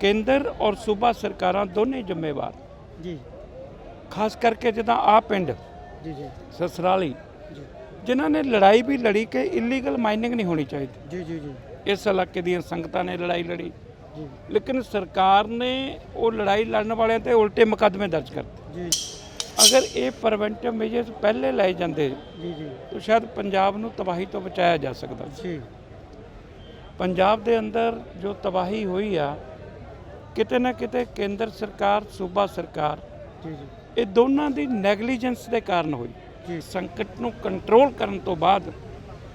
ਕੇਂਦਰ ਔਰ ਸੂਬਾ ਸਰਕਾਰਾਂ ਦੋਨੇ ਜ਼ਿੰਮੇਵਾਰ। ਜੀ। ਖਾਸ ਕਰਕੇ ਜਿੱਦਾਂ ਆ ਪਿੰਡ ਜੀ ਜੀ। ਸਸਰਾਲੀ ਜੀ। ਜਿਨ੍ਹਾਂ ਨੇ ਲੜਾਈ ਵੀ ਲੜੀ ਕਿ ਇਲੀਗਲ ਮਾਈਨਿੰਗ ਨਹੀਂ ਹੋਣੀ ਚਾਹੀਦੀ। ਜੀ ਜੀ ਜੀ। ਇਸ ਇਲਾਕੇ ਦੀਆਂ ਸੰਗਤਾਂ ਨੇ ਲੜਾਈ ਲੜੀ। ਜੀ। ਲੇਕਿਨ ਸਰਕਾਰ ਨੇ ਉਹ ਲੜਾਈ ਲੜਨ ਵਾਲਿਆਂ ਤੇ ਉਲਟੇ ਮੁਕੱਦਮੇ ਦਰਜ ਕਰਤੇ। ਜੀ। ਅਗਰ ਇਹ ਪ੍ਰੀਵੈਂਟਿਵ ਮੇਜਰਸ ਪਹਿਲੇ ਲਏ ਜਾਂਦੇ ਜੀ ਜੀ। ਤਾਂ ਸ਼ਾਇਦ ਪੰਜਾਬ ਨੂੰ ਤਬਾਹੀ ਤੋਂ ਬਚਾਇਆ ਜਾ ਸਕਦਾ। ਜੀ। ਪੰਜਾਬ ਦੇ ਅੰਦਰ ਜੋ ਤਬਾਹੀ ਹੋਈ ਆ ਕਿਤੇ ਨਾ ਕਿਤੇ ਕੇਂਦਰ ਸਰਕਾਰ ਸੂਬਾ ਸਰਕਾਰ ਜੀ ਜੀ। ਇਹ ਦੋਨਾਂ ਦੀ ਨੈਗਲੀਜੈਂਸ ਦੇ ਕਾਰਨ ਹੋਈ। ਜੀ। ਸੰਕਟ ਨੂੰ ਕੰਟਰੋਲ ਕਰਨ ਤੋਂ ਬਾਅਦ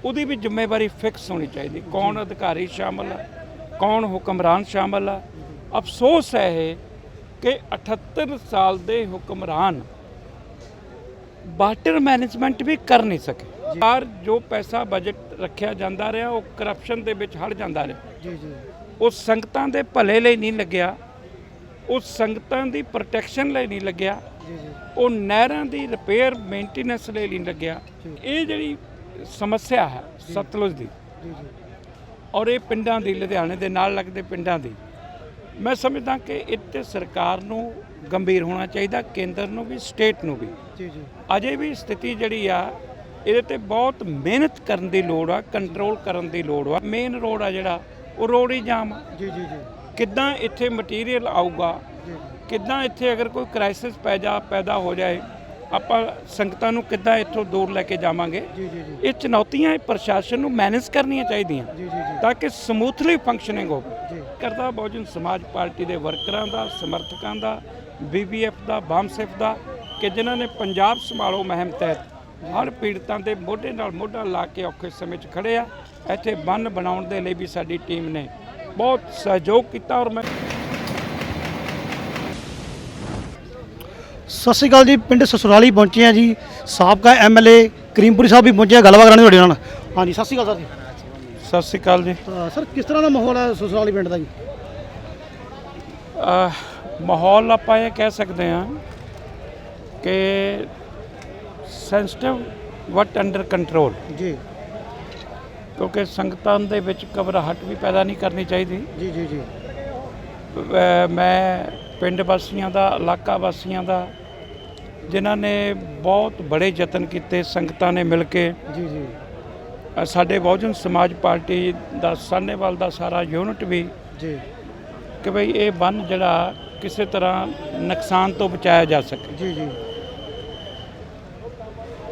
ਉਹਦੀ ਵੀ ਜ਼ਿੰਮੇਵਾਰੀ ਫਿਕਸ ਹੋਣੀ ਚਾਹੀਦੀ। ਕੌਣ ਅਧਿਕਾਰੀ ਸ਼ਾਮਲ ਆ? ਕੌਣ ਹੁਕਮਰਾਨ ਸ਼ਾਮਲ ਆ? ਅਫਸੋਸ ਹੈ ਇਹ ਕਿ 78 ਸਾਲ ਦੇ ਹੁਕਮਰਾਨ ਵਾਟਰ ਮੈਨੇਜਮੈਂਟ ਵੀ ਕਰ ਨਹੀਂ ਸਕੇ। ਪਰ ਜੋ ਪੈਸਾ ਬਜਟ ਰੱਖਿਆ ਜਾਂਦਾ ਰਿਹਾ ਉਹ ਕਰਪਸ਼ਨ ਦੇ ਵਿੱਚ ਹੜ ਜਾਂਦਾ ਰਿਹਾ। ਜੀ ਜੀ। ਉਹ ਸੰਗਤਾਂ ਦੇ ਭਲੇ ਲਈ ਨਹੀਂ ਲੱਗਿਆ ਉਹ ਸੰਗਤਾਂ ਦੀ ਪ੍ਰੋਟੈਕਸ਼ਨ ਲਈ ਨਹੀਂ ਲੱਗਿਆ ਉਹ ਨਹਿਰਾਂ ਦੀ ਰਿਪੇਅਰ ਮੇਨਟੇਨੈਂਸ ਲਈ ਨਹੀਂ ਲੱਗਿਆ। ਇਹ ਜਿਹੜੀ ਸਮੱਸਿਆ ਹੈ ਸਤਲੁਜ ਦੀ ਔਰ ਇਹ ਪਿੰਡਾਂ ਦੀ ਲੁਧਿਆਣੇ ਦੇ ਨਾਲ ਲੱਗਦੇ ਪਿੰਡਾਂ ਦੀ ਮੈਂ ਸਮਝਦਾ ਕਿ ਇੱਥੇ ਸਰਕਾਰ ਨੂੰ ਗੰਭੀਰ ਹੋਣਾ ਚਾਹੀਦਾ ਕੇਂਦਰ ਨੂੰ ਵੀ ਸਟੇਟ ਨੂੰ ਵੀ। ਜੀ ਜੀ। ਅਜੇ ਵੀ ਸਥਿਤੀ ਜਿਹੜੀ ਆ ਇਹਦੇ ਤੇ ਬਹੁਤ ਮਿਹਨਤ ਕਰਨ ਦੀ ਲੋੜ ਆ ਕੰਟਰੋਲ ਕਰਨ ਦੀ ਲੋੜ ਆ। ਮੇਨ ਰੋਡ ਆ ਜਿਹੜਾ ਉਹ ਰੋਡ ਹੀ ਜਾਮ। ਆ ਜੀ ਜੀ ਜੀ। ਕਿੱਦਾਂ ਇੱਥੇ ਮਟੀਰੀਅਲ ਆਊਗਾ? ਕਿੱਦਾਂ ਇੱਥੇ ਅਗਰ ਕੋਈ ਕ੍ਰਾਈਸਿਸ ਪੈ ਜਾ ਪੈਦਾ ਹੋ ਜਾਏ ਆਪਾਂ ਸੰਗਤਾਂ ਨੂੰ ਕਿੱਦਾਂ ਇੱਥੋਂ ਦੂਰ ਲੈ ਕੇ ਜਾਵਾਂਗੇ? ਜੀ ਜੀ ਜੀ। ਇਹ ਚੁਣੌਤੀਆਂ ਇਹ ਪ੍ਰਸ਼ਾਸਨ ਨੂੰ ਮੈਨੇਜ ਕਰਨੀਆਂ ਚਾਹੀਦੀਆਂ। ਜੀ ਜੀ ਤਾਂ ਕਿ ਸਮੂਥਲੀ ਫੰਕਸ਼ਨਿੰਗ ਹੋਵੇ। ਕਰਦਾ ਬਹੁਜਨ ਸਮਾਜ ਪਾਰਟੀ ਦੇ ਵਰਕਰਾਂ ਦਾ ਸਮਰਥਕਾਂ ਦਾ ਬੀਬੀਐਫ ਦਾ ਬਾਮਸੈਫ ਦਾ ਕਿ ਜਿਨ੍ਹਾਂ ਨੇ ਪੰਜਾਬ ਸੰਭਾਲੋ ਮੁਹਿੰਮ ਤਹਿਤ ਹਰ ਪੀੜਤਾਂ ਦੇ ਮੋਢੇ ਨਾਲ ਮੋਢਾ ਲਾ ਕੇ ਔਖੇ ਸਮੇਂ 'ਚ ਖੜੇ ਆ। ਇੱਥੇ ਬੰਨ ਬਣਾਉਣ ਦੇ ਲਈ ਵੀ ਸਾਡੀ ਟੀਮ ਨੇ ਬਹੁਤ ਸਹਿਯੋਗ ਕੀਤਾ ਔਰ ਮੈਂ ਸਤਿ ਸ਼੍ਰੀ ਅਕਾਲ ਜੀ ਪਿੰਡ ਸਸੁਰਾਲੀ ਪਹੁੰਚੇ ਆ ਜੀ। ਸਾਬਕਾ ਐਮਐਲਏ ਕਰੀਮਪੁਰੀ ਸਾਹਿਬ ਵੀ ਪਹੁੰਚੇ ਆ ਗੱਲਬਾਤ ਕਰਾਂਗੇ ਤੁਹਾਡੇ ਨਾਲ। ਹਾਂਜੀ ਸਤਿ ਸ਼੍ਰੀ ਅਕਾਲ ਸਰ ਜੀ। ਸਤਿ ਸ਼੍ਰੀ ਅਕਾਲ ਜੀ। ਸਰ ਕਿਸ ਤਰ੍ਹਾਂ ਦਾ ਮਾਹੌਲ ਹੈ ਸਸੁਰਾਲੀ ਪਿੰਡ ਦਾ ਜੀ? ਮਾਹੌਲ ਆਪਾਂ ਇਹ ਕਹਿ ਸਕਦੇ ਹਾਂ ਕਿ ਸੈਂਸਿਟਿਵ ਵਟ ਅੰਡਰ ਕੰਟਰੋਲ ਜੀ। ਕਿਉਂਕਿ ਸੰਗਤਾਂ ਦੇ ਵਿੱਚ ਘਬਰਾਹਟ ਵੀ ਪੈਦਾ ਨਹੀਂ ਕਰਨੀ ਚਾਹੀਦੀ। ਜੀ ਜੀ ਜੀ। ਮੈਂ ਪਿੰਡ ਵਾਸੀਆਂ ਦਾ ਇਲਾਕਾ ਵਾਸੀਆਂ ਦਾ ਜਿਨ੍ਹਾਂ ਨੇ ਬਹੁਤ ਬੜੇ ਯਤਨ ਕੀਤੇ ਸੰਗਤਾਂ ਨੇ ਮਿਲ ਕੇ। ਜੀ ਜੀ। ਸਾਡੇ ਬਹੁਜਨ ਸਮਾਜ ਪਾਰਟੀ ਦਾ ਸਾਹਨੇਵਾਲ ਦਾ ਸਾਰਾ ਯੂਨਿਟ ਵੀ ਜੀ। ਕਿ ਭਈ ਇਹ ਬੰਨ ਜਿਹੜਾ ਕਿਸੇ ਤਰ੍ਹਾਂ ਨੁਕਸਾਨ ਤੋਂ ਬਚਾਇਆ ਜਾ ਸਕੇ। ਜੀ ਜੀ।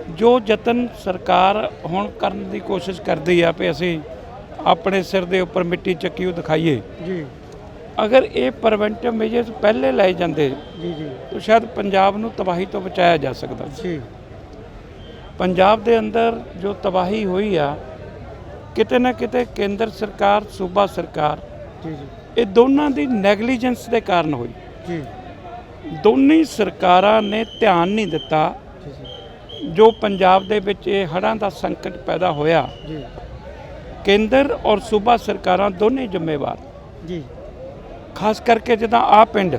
ਜੋ ਯਤਨ ਸਰਕਾਰ ਹੁਣ ਕਰਨ ਦੀ ਕੋਸ਼ਿਸ਼ ਕਰਦੀ ਆ ਵੀ ਅਸੀਂ ਆਪਣੇ ਸਿਰ ਦੇ ਉੱਪਰ ਮਿੱਟੀ ਚੱਕੀ ਉਹ ਦਿਖਾਈਏ। ਜੀ। ਅਗਰ ਇਹ ਪ੍ਰੀਵੈਂਟਿਵ ਮੇਜਰਸ ਪਹਿਲੇ ਲਏ ਜਾਂਦੇ ਜੀ ਜੀ। ਤਾਂ ਸ਼ਾਇਦ ਪੰਜਾਬ ਨੂੰ ਤਬਾਹੀ ਤੋਂ ਬਚਾਇਆ ਜਾ ਸਕਦਾ। ਜੀ। ਪੰਜਾਬ ਦੇ ਅੰਦਰ ਜੋ ਤਬਾਹੀ ਹੋਈ ਆ ਕਿਤੇ ਨਾ ਕਿਤੇ ਕੇਂਦਰ ਸਰਕਾਰ ਸੂਬਾ ਸਰਕਾਰ ਜੀ ਜੀ। ਇਹ ਦੋਨਾਂ ਦੀ ਨੈਗਲੀਜੈਂਸ ਦੇ ਕਾਰਨ ਹੋਈ। ਜੀ। ਦੋਨੇ ਸਰਕਾਰਾਂ ਨੇ ਧਿਆਨ ਨਹੀਂ ਦਿੱਤਾ ਜੀ ਜੀ। ਜੋ ਪੰਜਾਬ ਦੇ ਵਿੱਚ ਇਹ ਹੜ੍ਹਾਂ ਦਾ ਸੰਕਟ ਪੈਦਾ ਹੋਇਆ ਜੀ। ਕੇਂਦਰ ਔਰ ਸੂਬਾ ਸਰਕਾਰਾਂ ਦੋਨੇ ਜ਼ਿੰਮੇਵਾਰ। ਜੀ। ਖਾਸ ਕਰਕੇ ਜਿੱਦਾਂ ਆ ਪਿੰਡ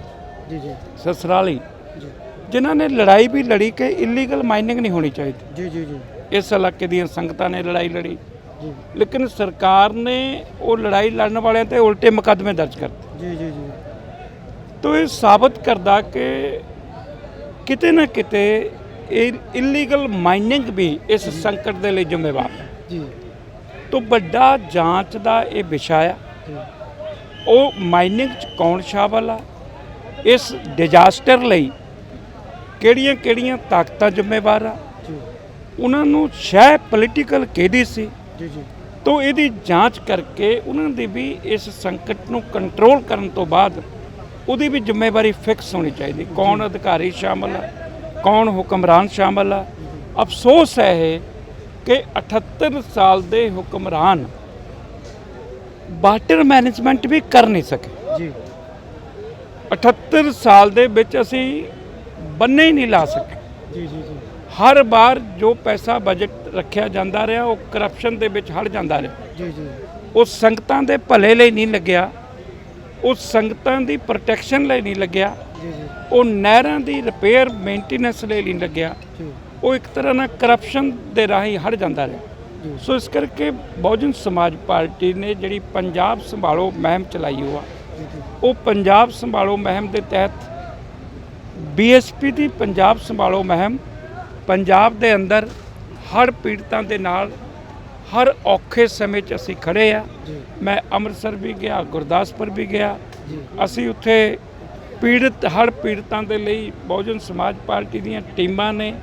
ਜੀ ਜੀ। ਸਸਰਾਲੀ ਜੀ। ਜਿਨ੍ਹਾਂ ਨੇ ਲੜਾਈ ਵੀ ਲੜੀ ਕਿ ਇਲੀਗਲ ਮਾਈਨਿੰਗ ਨਹੀਂ ਹੋਣੀ ਚਾਹੀਦੀ। ਜੀ ਜੀ ਜੀ। ਇਸ ਇਲਾਕੇ ਦੀਆਂ ਸੰਗਤਾਂ ਨੇ ਲੜਾਈ ਲੜੀ। ਜੀ। ਲੇਕਿਨ ਸਰਕਾਰ ਨੇ ਉਹ ਲੜਾਈ ਲੜਨ ਵਾਲਿਆਂ ਤੇ ਉਲਟੇ ਮੁਕੱਦਮੇ ਦਰਜ ਕਰਤੇ ਜੀ ਜੀ ਜੀ। ਤੋ ਇਹ ਸਾਬਤ ਕਰਦਾ ਕਿ ਕਿਤੇ ਨਾ ਕਿਤੇ ਇਹ ਇਲੀਗਲ ਮਾਈਨਿੰਗ ਵੀ ਇਸ ਸੰਕਟ ਦੇ ਲਈ ਜ਼ਿੰਮੇਵਾਰ ਹੈ। ਜੀ। ਤੋ ਵੱਡਾ ਜਾਂਚ ਦਾ ਇਹ ਵਿਸ਼ਾ ਆ। ਉਹ ਮਾਈਨਿੰਗ ਚ ਕੌਣ ਸ਼ਾਮਲ ਆ ਇਸ ਡਿਜ਼ਾਸਟਰ ਲਈ ਕਿਹੜੀਆਂ ਕਿਹੜੀਆਂ ਤਾਕਤਾਂ ਜ਼ਿੰਮੇਵਾਰ ਆ? ਜੀ। ਉਹਨਾਂ ਨੂੰ ਸ਼ਹਿ ਪੋਲੀਟੀਕਲ ਕਿਹਦੀ ਸੀ? ਜੀ ਜੀ। ਤੋ ਇਹਦੀ ਜਾਂਚ ਕਰਕੇ ਉਹਨਾਂ ਦੀ ਵੀ ਇਸ ਸੰਕਟ ਨੂੰ ਕੰਟਰੋਲ ਕਰਨ ਤੋਂ ਬਾਅਦ ਉਹਦੀ ਵੀ ਜ਼ਿੰਮੇਵਾਰੀ ਫਿਕਸ ਹੋਣੀ ਚਾਹੀਦੀ। ਕੌਣ ਅਧਿਕਾਰੀ ਸ਼ਾਮਲ ਆ? ਕੌਣ ਹੁਕਮਰਾਨ ਸ਼ਾਮਲ ਆ? ਅਫਸੋਸ ਹੈ ਇਹ ਕਿ 78 ਸਾਲ ਦੇ ਹੁਕਮਰਾਨ ਵਾਟਰ ਮੈਨੇਜਮੈਂਟ ਵੀ ਕਰ ਨਹੀਂ ਸਕੇ। ਜੀ। 78 ਸਾਲ ਦੇ ਵਿੱਚ ਅਸੀਂ ਬੰਨੇ ਹੀ ਨਹੀਂ ਲਾ ਸਕੇ। ਜੀ ਜੀ ਜੀ। ਹਰ ਵਾਰ ਜੋ ਪੈਸਾ ਬਜਟ ਰੱਖਿਆ ਜਾਂਦਾ ਰਿਹਾ ਉਹ ਕਰਪਸ਼ਨ ਦੇ ਵਿੱਚ ਹੜ ਜਾਂਦਾ ਰਿਹਾ। ਜੀ ਜੀ। ਉਹ ਸੰਗਤਾਂ ਦੇ ਭਲੇ ਲਈ ਨਹੀਂ ਲੱਗਿਆ। ਉਹ ਸੰਗਤਾਂ ਦੀ ਪ੍ਰੋਟੈਕਸ਼ਨ ਲਈ ਨਹੀਂ ਲੱਗਿਆ। ਜੀ ਜੀ। ਉਹ ਨਹਿਰਾਂ ਦੀ ਰਿਪੇਅਰ ਮੇਨਟੇਨੈਂਸ ਲਈ ਨਹੀਂ ਲੱਗਿਆ। ਜੀ। ਉਹ ਇੱਕ ਤਰ੍ਹਾਂ ਨਾਲ ਕਰਪਸ਼ਨ ਦੇ ਰਾਹੀਂ ਹੜ ਜਾਂਦਾ ਰਿਹਾ। ਸੋ ਇਸ ਕਰਕੇ ਬਹੁਜਨ ਸਮਾਜ ਪਾਰਟੀ ਨੇ ਜਿਹੜੀ ਪੰਜਾਬ ਸੰਭਾਲੋ ਮੁਹਿੰਮ ਚਲਾਈ ਹੋਆ ਉਹ ਪੰਜਾਬ ਸੰਭਾਲੋ ਮੁਹਿੰਮ ਦੇ ਤਹਿਤ ਬੀਐਸਪੀ ਦੀ ਪੰਜਾਬ ਸੰਭਾਲੋ ਮੁਹਿੰਮ ਪੰਜਾਬ ਦੇ ਅੰਦਰ ਹੜ ਪੀੜਤਾਂ ਦੇ ਨਾਲ ਹਰ ਔਖੇ ਸਮੇਂ 'ਚ ਅਸੀਂ ਖੜੇ ਆ। ਮੈਂ ਅੰਮ੍ਰਿਤਸਰ ਵੀ ਗਿਆ ਗੁਰਦਾਸਪੁਰ ਵੀ ਗਿਆ। ਅਸੀਂ ਉੱਥੇ ਪੀੜਤ ਹੜ ਪੀੜਤਾਂ ਦੇ ਲਈ ਬਹੁਜਨ ਸਮਾਜ ਪਾਰਟੀ ਦੀਆਂ ਟੀਮਾਂ ਨੇ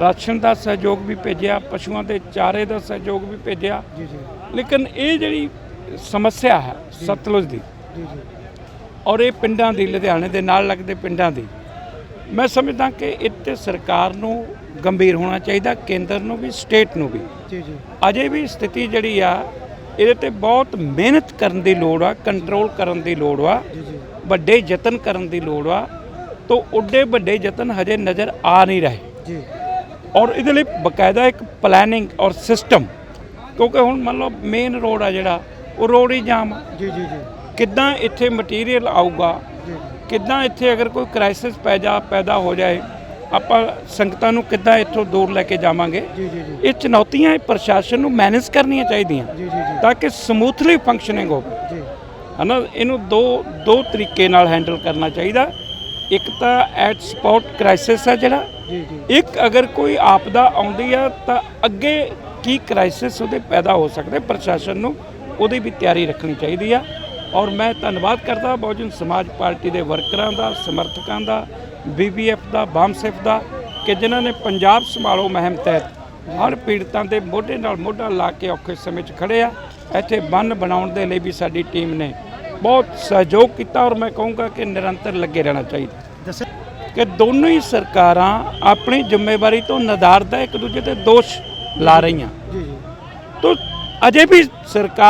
ਰਾਸ਼ਨ ਦਾ ਸਹਿਯੋਗ ਵੀ ਭੇਜਿਆ ਪਸ਼ੂਆਂ ਦੇ ਚਾਰੇ ਦਾ ਸਹਿਯੋਗ ਵੀ ਭੇਜਿਆ। ਜੀ ਜੀ। ਲੇਕਿਨ ਇਹ ਜਿਹੜੀ ਸਮੱਸਿਆ ਹੈ ਸਤਲੁਜ ਦੀ ਜੀ ਜੀ। ਔਰ ਇਹ ਪਿੰਡਾਂ ਦੀ ਲੁਧਿਆਣੇ ਦੇ ਨਾਲ ਲੱਗਦੇ ਪਿੰਡਾਂ ਦੀ ਮੈਂ ਸਮਝਦਾ ਕਿ ਇੱਥੇ ਸਰਕਾਰ ਨੂੰ ਗੰਭੀਰ ਹੋਣਾ ਚਾਹੀਦਾ ਕੇਂਦਰ ਨੂੰ ਵੀ ਸਟੇਟ ਨੂੰ ਵੀ। ਜੀ ਜੀ। ਅਜੇ ਵੀ ਸਥਿਤੀ ਜਿਹੜੀ ਆ ਇਹਦੇ ਤੇ ਬਹੁਤ ਮਿਹਨਤ ਕਰਨ ਦੀ ਲੋੜ ਆ ਕੰਟਰੋਲ ਕਰਨ ਦੀ ਲੋੜ ਆ। ਜੀ ਜੀ। ਵੱਡੇ ਯਤਨ ਕਰਨ ਦੀ ਲੋੜ ਆ ਤੋਂ ਉੱਡੇ ਵੱਡੇ ਯਤਨ ਹਜੇ ਨਜ਼ਰ ਆ ਨਹੀਂ ਰਹੇ। ਜੀ। ਔਰ ਇਹਦੇ ਲਈ ਬਕਾਇਦਾ ਇੱਕ ਪਲੈਨਿੰਗ ਔਰ ਸਿਸਟਮ ਕਿਉਂਕਿ ਹੁਣ ਮੰਨ ਲਓ ਮੇਨ ਰੋਡ ਆ ਜਿਹੜਾ ਉਹ ਰੋਡ ਹੀ ਜਾਮ ਆ। ਜੀ ਜੀ ਜੀ। ਕਿੱਦਾਂ ਇੱਥੇ ਮਟੀਰੀਅਲ ਆਊਗਾ ਕਿੱਦਾਂ ਇੱਥੇ ਅਗਰ ਕੋਈ ਕ੍ਰਾਈਸਿਸ ਪੈ ਜਾ ਪੈਦਾ ਹੋ ਜਾਏ ਆਪਾਂ ਸੰਗਤਾਂ ਨੂੰ ਕਿੱਦਾਂ ਇੱਥੋਂ ਦੂਰ ਲੈ ਕੇ ਜਾਵਾਂਗੇ? ਜੀ ਜੀ ਜੀ। ਇਹ ਚੁਣੌਤੀਆਂ ਇਹ ਪ੍ਰਸ਼ਾਸਨ ਨੂੰ ਮੈਨੇਜ ਕਰਨੀਆਂ ਚਾਹੀਦੀਆਂ ਜੀ ਜੀ ਤਾਂ ਕਿ ਸਮੂਥਲੀ ਫੰਕਸ਼ਨਿੰਗ ਹੋਵੇ। ਜੀ। ਹਨਾ ਇਹਨੂੰ ਦੋ ਦੋ ਤਰੀਕੇ ਨਾਲ ਹੈਂਡਲ ਕਰਨਾ ਚਾਹੀਦਾ। ਇੱਕ ਤਾਂ ਐਟ ਸਪੌਟ ਕ੍ਰਾਈਸਿਸ ਹੈ ਜਿਹੜਾ। ਇੱਕ ਅਗਰ ਕੋਈ ਆਪਦਾ ਆਉਂਦੀ ਆ ਤਾਂ ਅੱਗੇ ਕੀ ਕ੍ਰਾਈਸਿਸ ਉਹਦੇ ਪੈਦਾ ਹੋ ਸਕਦੇ ਪ੍ਰਸ਼ਾਸਨ ਨੂੰ ਉਹਦੀ ਵੀ ਤਿਆਰੀ ਰੱਖਣੀ ਚਾਹੀਦੀ ਆ। ਔਰ ਮੈਂ ਧੰਨਵਾਦ ਕਰਦਾ ਬਹੁਜਨ ਸਮਾਜ ਪਾਰਟੀ ਦੇ ਵਰਕਰਾਂ ਦਾ ਸਮਰਥਕਾਂ ਦਾ ਬੀਬੀਐਫ ਦਾ ਬਾਮਸੈਫ ਦਾ ਕਿ ਜਿਨ੍ਹਾਂ ਨੇ ਪੰਜਾਬ ਸੰਭਾਲੋ ਮੁਹਿੰਮ ਤਹਿਤ ਹੜ੍ਹ ਪੀੜਤਾਂ ਦੇ ਮੋਢੇ ਨਾਲ ਮੋਢਾ ਲਾ ਕੇ ਔਖੇ ਸਮੇਂ 'ਚ ਖੜੇ ਆ। ਇੱਥੇ ਬੰਨ ਬਣਾਉਣ ਦੇ ਲਈ ਵੀ ਸਾਡੀ ਟੀਮ ਨੇ ਬਹੁਤ ਸਹਿਯੋਗ ਕੀਤਾ ਔਰ ਮੈਂ ਕਹੂੰਗਾ ਕਿ ਨਿਰੰਤਰ ਲੱਗੇ ਰਹਿਣਾ ਚਾਹੀਦਾ। ਕਿ ਦੋਨੋਂ ਹੀ ਸਰਕਾਰਾਂ ਆਪਣੀ ਜ਼ਿੰਮੇਵਾਰੀ ਤੋਂ ਨਦਾਰਦਾ ਇੱਕ ਦੂਜੇ ਤੇ ਦੋਸ਼ ਲਾ ਰਹੀਆਂ। ਜੀ ਜੀ। ਤੋਂ ਅਜੇ ਵੀ ਸਰਕਾਰ